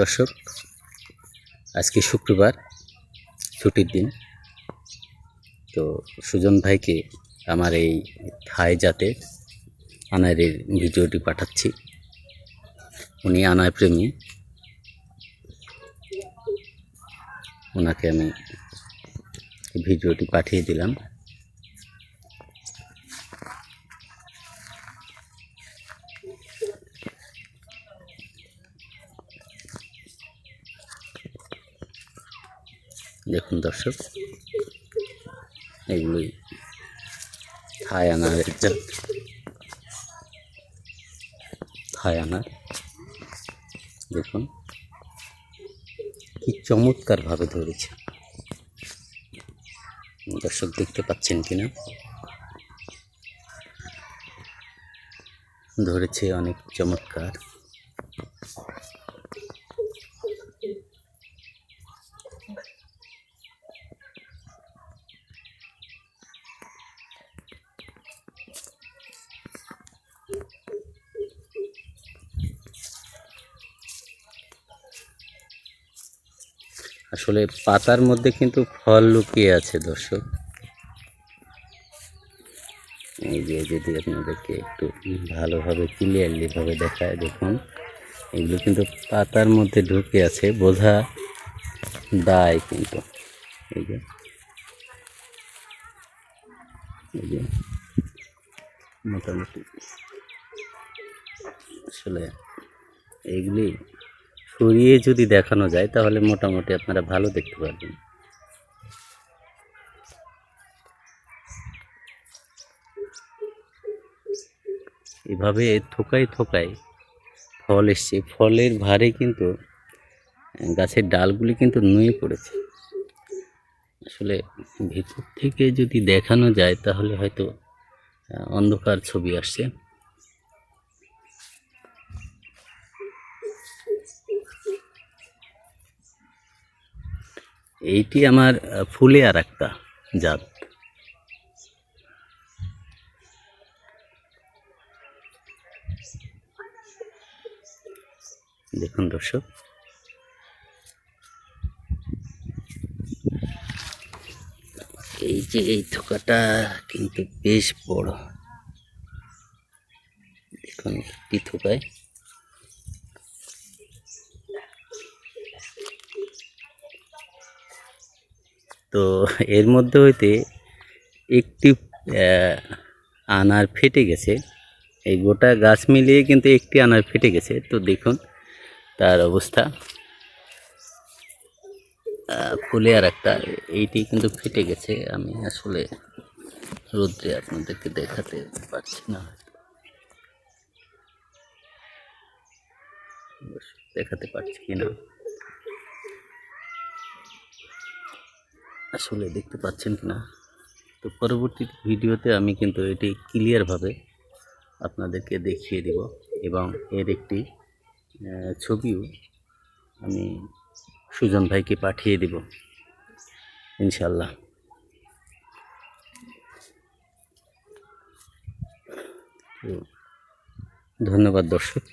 দর্শক, আজকে শুক্রবার, ছুটির দিন। তো সুজন ভাইকে আমার এই থাই জাতের আনারের ভিডিওটি পাঠাচ্ছি। উনি আনায় প্রেমী ওনাকে আমি ভিডিওটি পাঠিয়ে দিলাম। দেখুন দর্শক, এগুলোই থাই আনারের জাত থাই আনার, দেখুন কি চমৎকারভাবে ধরেছে। দর্শক দেখতে পাচ্ছেন কিনা? ধরেছে অনেক চমৎকার। আসলে পাতার মধ্যে কিন্তু ফল লুকিয়ে আছে, দর্শক। এই যে যদি আপনাদেরকে একটু ভালোভাবে ক্লিয়ারলিভাবে দেখায়, দেখুন। এগুলো কিন্তু পাতার মধ্যে ঢুকে আছে, বোঝা দায় কিন্তু। এই যে। এই যে। মোটামুটি। আসলে এইগুলি সরিয়ে যদি দেখানো যায়, তাহলে মোটামুটি আপনারা ভালো দেখতে পারবেন। এভাবে থোকায় থোকায় ফল এসছে। ফলের ভারে কিন্তু গাছের ডালগুলি কিন্তু নুয়ে পড়েছে। আসলে ভেতর থেকে যদি দেখানো যায়, তাহলে হয়তো অন্ধকার ছবি আসছে। এইটি আমার ফুলে আর একটা জাত। দেখুন দর্শক। এই যে এই থোকাটা কিন্তু বেশ বড়। দেখুন একটি থোকায় তো এর মধ্যে হইতে একটি আনার ফেটে গেছে। এই গোটা গাছ মিলিয়ে কিন্তু একটি আনার ফেটে গেছে। তো দেখুন তার অবস্থা। ফুলে আর একটা, এইটি কিন্তু ফেটে গেছে। আমি আসলে রোদ্রে আপনাদেরকে দেখাতে পারছি না। দেখাতে পারছি কিনা? আসলে দেখতে পাচ্ছেন কি না তো পরবর্তী ভিডিওতে আমি কিন্তু এটি ক্লিয়ারভাবে আপনাদেরকে দেখিয়ে দিব এবং এর একটি ছবিও আমি সুজন ভাইকে পাঠিয়ে দিব ইনশাল্লাহ ধন্যবাদ দর্শক।